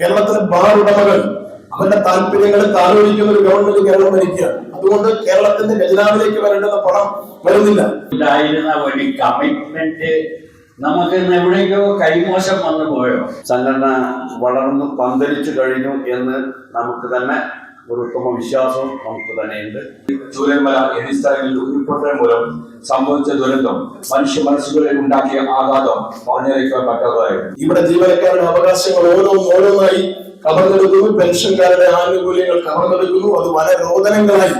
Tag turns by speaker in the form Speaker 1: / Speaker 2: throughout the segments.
Speaker 1: കേരളത്തിലെ ബാർ ഉടമകൾ അവരുടെ താല്പര്യങ്ങൾ താലോചിക്കുന്ന ഒരു ഗവൺമെന്റ് കേരളം ഭരിക്കുക. അതുകൊണ്ട് കേരളത്തിന്റെ ഖജനാവിലേക്ക് വരേണ്ടുന്ന പണം വരുന്നില്ല.
Speaker 2: ഉണ്ടായിരുന്ന ഒരു കമ്മിറ്റ്മെന്റ് നമുക്ക് ഇന്ന് എവിടേക്കോ കൈമോശം വന്നു പോയോ?
Speaker 3: സംഘടന വളർന്നു പന്തലിച്ചു കഴിഞ്ഞു എന്ന് നമുക്ക് തന്നെ ഒരു ഉത്തമ വിശ്വാസവും നമുക്ക് തന്നെയുണ്ട്.
Speaker 4: ചൂരന്മല എന്നീ സ്ഥലങ്ങളിൽ ഉരുൾപൊട്ടൽ മൂലം സംഭവിച്ച ദുരന്തം മനുഷ്യ മനസ്സുകളിൽ ഉണ്ടാക്കിയ ആഘാതം പറഞ്ഞറിയിക്കാൻ പറ്റാത്തതായിരുന്നു
Speaker 1: ഇവിടെ ജീവനക്കാരുടെ അവകാശങ്ങൾ ഓരോന്നും ഓരോന്നായി കവർന്നെടുക്കുന്നു പെൻഷൻകാരുടെ ആനുകൂല്യങ്ങൾ കവർന്നെടുക്കുന്നു അത് വനരോധനങ്ങളായി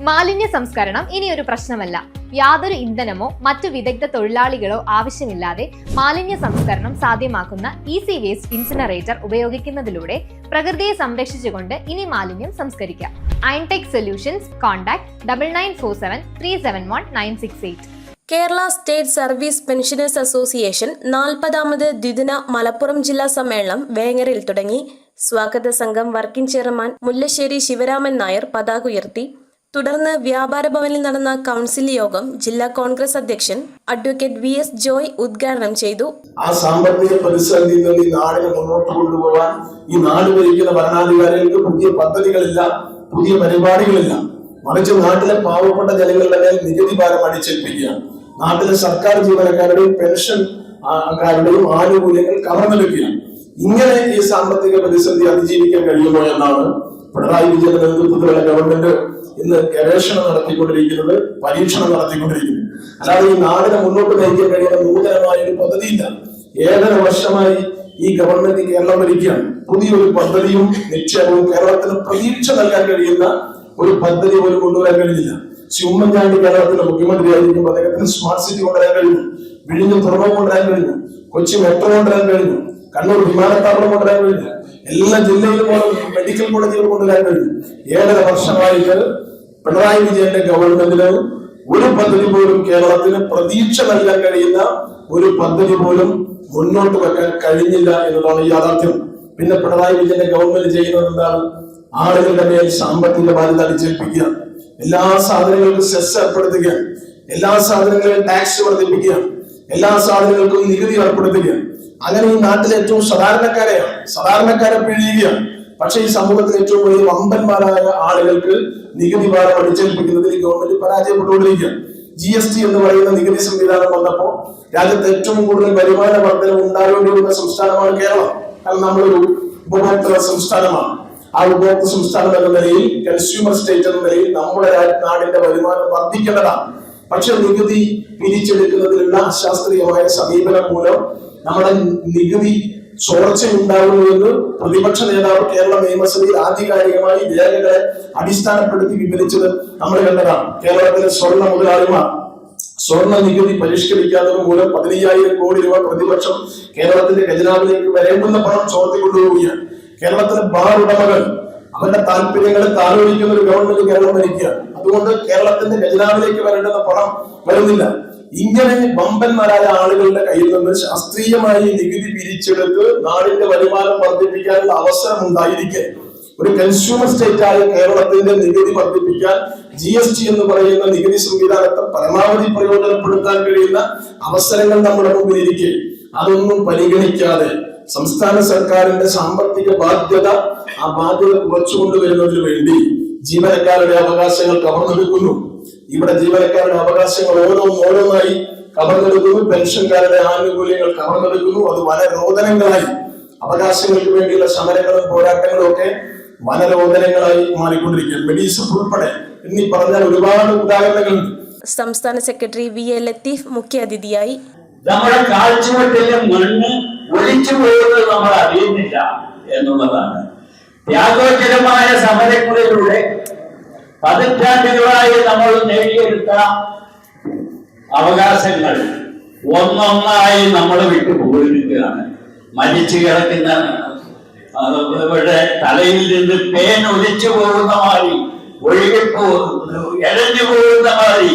Speaker 5: മാലിന്യ സംസ്കരണം ഇനിയൊരു പ്രശ്നമല്ല. യാതൊരു ഇന്ധനമോ മറ്റു വിദഗ്ധ തൊഴിലാളികളോ ആവശ്യമില്ലാതെ മാലിന്യ സംസ്കരണം സാധ്യമാക്കുന്ന ഈസി വേസ്റ്റ് ഇൻസിനറേറ്റർ ഉപയോഗിക്കുന്നതിലൂടെ പ്രകൃതിയെ സംരക്ഷിച്ചുകൊണ്ട് ഇനി മാലിന്യം സംസ്കരിക്കാം. ഐൻടെക് solutions contact double nine four seven three seven one nine six eight
Speaker 6: Kerala state service pensioners association നാൽപ്പതാമത് ദ്വിദിന മലപ്പുറം ജില്ലാ സമ്മേളനം വേങ്ങരയിൽ തുടങ്ങി. സ്വാഗത സംഘം വർക്കിംഗ് ചെയർമാൻ മുല്ലശ്ശേരി ശിവരാമൻ നായർ പതാക ഉയർത്തി. തുടർന്ന് വ്യാപാര ഭവനിൽ നടന്ന കൗൺസിൽ യോഗം ജില്ലാ കോൺഗ്രസ് അധ്യക്ഷൻ അഡ്വക്കേറ്റ് വി എസ് ജോയ് ഉദ്ഘാടനം ചെയ്തു.
Speaker 1: ആ സാമ്പത്തിക പ്രതിസന്ധിയിൽ നിന്ന് ഈ നാടിനെ മുന്നോട്ട് കൊണ്ടുപോകാൻ ഈ നാട് ഭരിക്കുന്ന ഭരണാധികാരികൾക്ക് പുതിയ പദ്ധതികളില്ല പുതിയ പരിപാടികളില്ല. മറിച്ച് നാട്ടിലെ പാവപ്പെട്ട ജനങ്ങളുടെ മേൽ നികുതി ഭാരം അടിച്ചേൽപ്പിക്കുകയാണ്. നാട്ടിലെ സർക്കാർ ജീവനക്കാരുടെയും പെൻഷൻ കാരുടെയും ആനുകൂല്യങ്ങൾ കവർന്നെടുക്കുകയാണ് ഇങ്ങനെ ഈ സാമ്പത്തിക പ്രതിസന്ധി അതിജീവിക്കാൻ കഴിയുമോ എന്നാണ് പിണറായി വിജയന്റെ നേതൃത്വത്തിലുള്ള ഗവൺമെന്റ് ഇന്ന് ഗവേഷണം നടത്തിക്കൊണ്ടിരിക്കുന്നത് പരീക്ഷണം നടത്തിക്കൊണ്ടിരിക്കുന്നു. അല്ലാതെ ഈ നാടിനെ മുന്നോട്ട് നയിക്കാൻ കഴിയുന്ന നൂതനമായ ഒരു പദ്ധതിയില്ല. ഏഴര വർഷമായി ഈ ഗവൺമെന്റ് കേരളം ഭരിക്കുകയാണ്. പുതിയൊരു പദ്ധതിയും നിക്ഷേപവും കേരളത്തിന് പ്രതീക്ഷ നൽകാൻ കഴിയുന്ന ഒരു പദ്ധതി പോലും കൊണ്ടുവരാൻ കഴിഞ്ഞില്ല ശ്രീ ഉമ്മൻചാണ്ടി കേരളത്തിന്റെ മുഖ്യമന്ത്രിയായിരിക്കുമ്പോൾ അദ്ദേഹത്തിന് സ്മാർട്ട് സിറ്റി കൊണ്ടുവരാൻ കഴിഞ്ഞു വിഴിഞ്ഞം തുറമുഖം കൊണ്ടുവരാൻ കഴിഞ്ഞു കൊച്ചി മെട്രോ കൊണ്ടുവരാൻ കഴിഞ്ഞു കണ്ണൂർ വിമാനത്താവളം കൊണ്ടുവരാൻ കഴിഞ്ഞു എല്ലാ ജില്ലയിലും മെഡിക്കൽ കോളേജുകൾ കൊണ്ടുവരാൻ കഴിഞ്ഞു ഏഴര വർഷമായിട്ട് പിണറായി വിജയന്റെ ഗവൺമെന്റിന് ഒരു പദ്ധതി പോലും കേരളത്തിന് പ്രതീക്ഷ നൽകാൻ കഴിയുന്ന ഒരു പദ്ധതി പോലും മുന്നോട്ട് വെക്കാൻ കഴിഞ്ഞില്ല എന്നതാണ് യാഥാർത്ഥ്യം. പിന്നെ പിണറായി വിജയന്റെ ഗവൺമെന്റ് ചെയ്യുന്നത് എന്താണ്? ആളുകളുടെ മേൽ സാമ്പത്തിക ബാധ്യത അടിച്ചേൽപ്പിക്കുക. എല്ലാ സാധനങ്ങൾക്കും സെസ് ഏർപ്പെടുത്തുക. എല്ലാ സാധനങ്ങളിലും ടാക്സ് വർദ്ധിപ്പിക്കുക. എല്ലാ സാധനങ്ങൾക്കും നികുതി ഏർപ്പെടുത്തുക. അങ്ങനെ ഈ നാട്ടിലെ ഏറ്റവും സാധാരണക്കാരെയാണ്. സാധാരണക്കാരെ പിഴിയുകയാണ് പക്ഷേ ഈ സമൂഹത്തിൽ ഏറ്റവും വലിയ വമ്പന്മാരായ ആളുകൾക്ക് നികുതി ഭാരം അടിച്ചേൽപ്പിക്കുന്നതിൽ ഗവൺമെന്റ് പരാജയപ്പെട്ടുകൊണ്ടിരിക്കുകയാണ്. ജി എസ് ടി എന്ന് പറയുന്ന നികുതി സംവിധാനം വന്നപ്പോൾ രാജ്യത്ത് ഏറ്റവും കൂടുതൽ വരുമാന വർധന ഉണ്ടാകേണ്ടിയിരുന്ന സംസ്ഥാനമാണ് കേരളം. കാരണം നമ്മളൊരു ഉപഭോക്തൃ സംസ്ഥാനമാണ്. ആ ഉപഭോക്തൃ സംസ്ഥാനം എന്ന നിലയിൽ കൺസ്യൂമർ സ്റ്റേറ്റ് എന്ന നിലയിൽ നമ്മുടെ നാടിന്റെ വരുമാനം വർദ്ധിക്കേണ്ടതാണ്. പക്ഷെ നികുതി പിരിച്ചെടുക്കുന്നതിലുള്ള അശാസ്ത്രീയമായ സമീപനം മൂലം നമ്മുടെ നികുതി ചോർച്ചയുണ്ടാകുന്നു എന്ന് പ്രതിപക്ഷ നേതാവ് കേരള നിയമസഭയിൽ ആധികാരികമായി രേഖകളെ അടിസ്ഥാനപ്പെടുത്തി വിവരിച്ചത് നമ്മൾ കണ്ടതാണ്. കേരളത്തിലെ സ്വർണ മുതലാളിമാർ സ്വർണ നികുതി പരിഷ്കരിക്കാത്തത് മൂലം പതിനയ്യായിരം കോടി രൂപ പ്രതിപക്ഷം കേരളത്തിന്റെ ഖജനാവിലേക്ക് വരേണ്ടുന്ന പണം ചോർത്തിക്കൊണ്ടുപോവുകയാണ് കേരളത്തിലെ ബാർ ഉടമകൾ അവരുടെ താല്പര്യങ്ങളെ താലോചിക്കുന്ന ഒരു ഗവൺമെന്റ് കേരളം ഭരിക്കുക. അതുകൊണ്ട് കേരളത്തിന്റെ ഖജനാവിലേക്ക് വരേണ്ടുന്ന പണം വരുന്നില്ല. ഇങ്ങനെ വമ്പന്മാരായ ആളുകളുടെ കയ്യിൽ നിന്ന് ശാസ്ത്രീയമായി നികുതി പിരിച്ചെടുത്ത് നാടിന്റെ വരുമാനം വർദ്ധിപ്പിക്കാനുള്ള അവസരം ഉണ്ടായിരിക്കെ. ഒരു കൺസ്യൂമർ സ്റ്റേറ്റ് ആയ കേരളത്തിന്റെ നികുതി വർദ്ധിപ്പിക്കാൻ ജി എസ് ടി എന്ന് പറയുന്ന നികുതി സംവിധാനത്തെ പരമാവധി പ്രയോജനപ്പെടുത്താൻ കഴിയുന്ന അവസരങ്ങൾ നമ്മുടെ മുമ്പിൽ ഇരിക്കെ അതൊന്നും പരിഗണിക്കാതെ സംസ്ഥാന സർക്കാരിന്റെ സാമ്പത്തിക ബാധ്യത ആ ബാധ്യത കുറച്ചുകൊണ്ടുവരുന്നതിന് വേണ്ടി ജീവനക്കാരുടെ അവകാശങ്ങൾ കവർന്നെടുക്കുന്നു. ഇവിടെ ജീവനക്കാരുടെ അവകാശങ്ങൾ ഓരോന്നും ഓരോന്നായി കവർന്നെടുക്കുന്നു പെൻഷൻകാരുടെ ആനുകൂല്യങ്ങൾ കവർന്നെടുക്കുന്നു. അത് വനരോധനങ്ങളായി അവകാശങ്ങൾക്ക് വേണ്ടിയുള്ള സമരങ്ങളും പോരാട്ടങ്ങളും ഒക്കെ വനരോധനങ്ങളായി മാറിക്കൊണ്ടിരിക്കുകയാണ്. മെഡീസ് ഉൾപ്പെടെ. എന്നീ പറഞ്ഞാൽ ഒരുപാട് ഉദാഹരണങ്ങളുണ്ട്.
Speaker 6: സംസ്ഥാന സെക്രട്ടറി വി എ ലത്തീഫ് മുഖ്യാതിഥിയായി
Speaker 2: നമ്മുടെ കാഴ്ചവെട്ടിലെ മണ്ണ് ഒലിച്ചു പോകുന്നത് നമ്മൾ അറിയുന്നില്ല എന്നുള്ളതാണ്. ത്യാഗോചരമായ സമരങ്ങളിലൂടെ പതിറ്റാണ്ടുകളായി നമ്മൾ നേടിയെടുത്ത അവകാശങ്ങൾ ഒന്നൊന്നായി നമ്മൾ വിട്ടുപോയിരിക്കുകയാണ്. മരിച്ചു കിടക്കുന്ന ഇവിടെ തലയിൽ നിന്ന് പേൻ ഒലിച്ചു പോകുന്ന മാതിരി ഒഴുകിപ്പോ എഴഞ്ഞു പോകുന്ന മാതിരി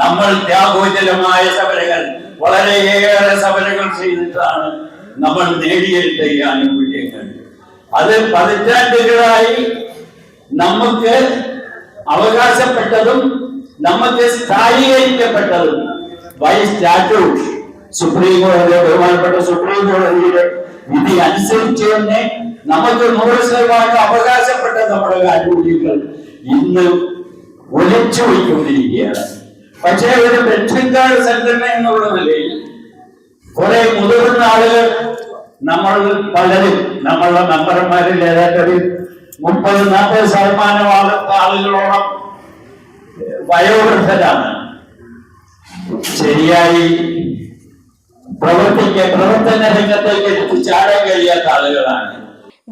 Speaker 2: നമ്മൾ ത്യാഗോചരമായ സമരങ്ങൾ വളരെയേറെ സമരങ്ങൾ ചെയ്തിട്ടാണ് നമ്മൾ നേടിയെടുത്ത ഈ ആനുകൂല്യങ്ങൾ. അത് പതിറ്റാണ്ടുകളായി നമുക്ക് അവകാശപ്പെട്ടതും നമുക്ക് സ്ഥായീകരിക്കപ്പെട്ടതും ബൈ സ്റ്റാറ്റ്യൂട്ട് സുപ്രീം കോടതി ബഹുമാനപ്പെട്ട സുപ്രീം കോടതിയുടെ വിധി അനുസരിച്ച് തന്നെ നമുക്ക് നൂറ് ശതമാനം അവകാശപ്പെട്ട നമ്മുടെ ആനുകൂല്യങ്ങൾ ഇന്ന് ഒലിച്ചു പോയിക്കൊണ്ടിരിക്കുകയാണ്. പക്ഷേ ഒരു പെൻഷൻകാർ സംഘടന എന്നുള്ള നിലയിൽ കുറെ മുതിർന്ന ആളുകൾ നമ്മൾ പലരും നമ്മളുടെ മെമ്പർമാരിൽ ഏതാണ്ട് ഒരു മുപ്പത് നാൽപ്പത് ശതമാനം ആൾ ആളുകളോളം വയോവൃദ്ധരാണ്. ശരിയായി പ്രവർത്തിക്ക പ്രവർത്തന രംഗത്തേക്ക് എത്തിച്ചാടാൻ ചാടാൻ കഴിയാത്ത ആളുകളാണ്.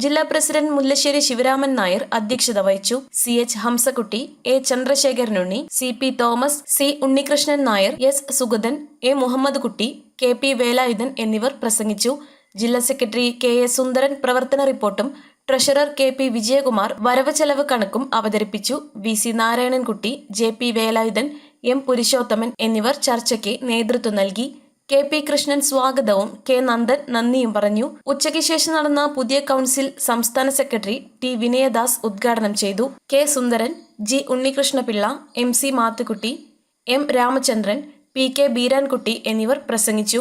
Speaker 6: ജില്ലാ പ്രസിഡന്റ് മുല്ലശ്ശേരി ശിവരാമൻ നായർ അധ്യക്ഷത വഹിച്ചു C H Hamsakutty A Chandrasekharanunni C P Thomas C Unnikrishnan Nair S Sugathan A Muhammad Kutty K P Velayudhan എന്നിവർ പ്രസംഗിച്ചു. ജില്ലാ സെക്രട്ടറി കെ എ സുന്ദരൻ പ്രവർത്തന റിപ്പോർട്ടും ട്രഷറർ കെ പി വിജയകുമാർ വരവ് ചെലവ് കണക്കും അവതരിപ്പിച്ചു. V C Narayanankutty J P Velayudhan M Purushothaman എന്നിവർ ചർച്ചയ്ക്ക് നേതൃത്വം നൽകി. കെ പി കൃഷ്ണൻ സ്വാഗതവും കെ നന്ദൻ നന്ദിയും പറഞ്ഞു. ഉച്ചയ്ക്ക് ശേഷം നടന്ന പുതിയ കൗൺസിൽ സംസ്ഥാന സെക്രട്ടറി ടി വിനയദാസ് ഉദ്ഘാടനം ചെയ്തു. K Sundaran G Unnikrishnapillai M C Mathukutty M Ramachandran P K Beerankutty എന്നിവർ പ്രസംഗിച്ചു.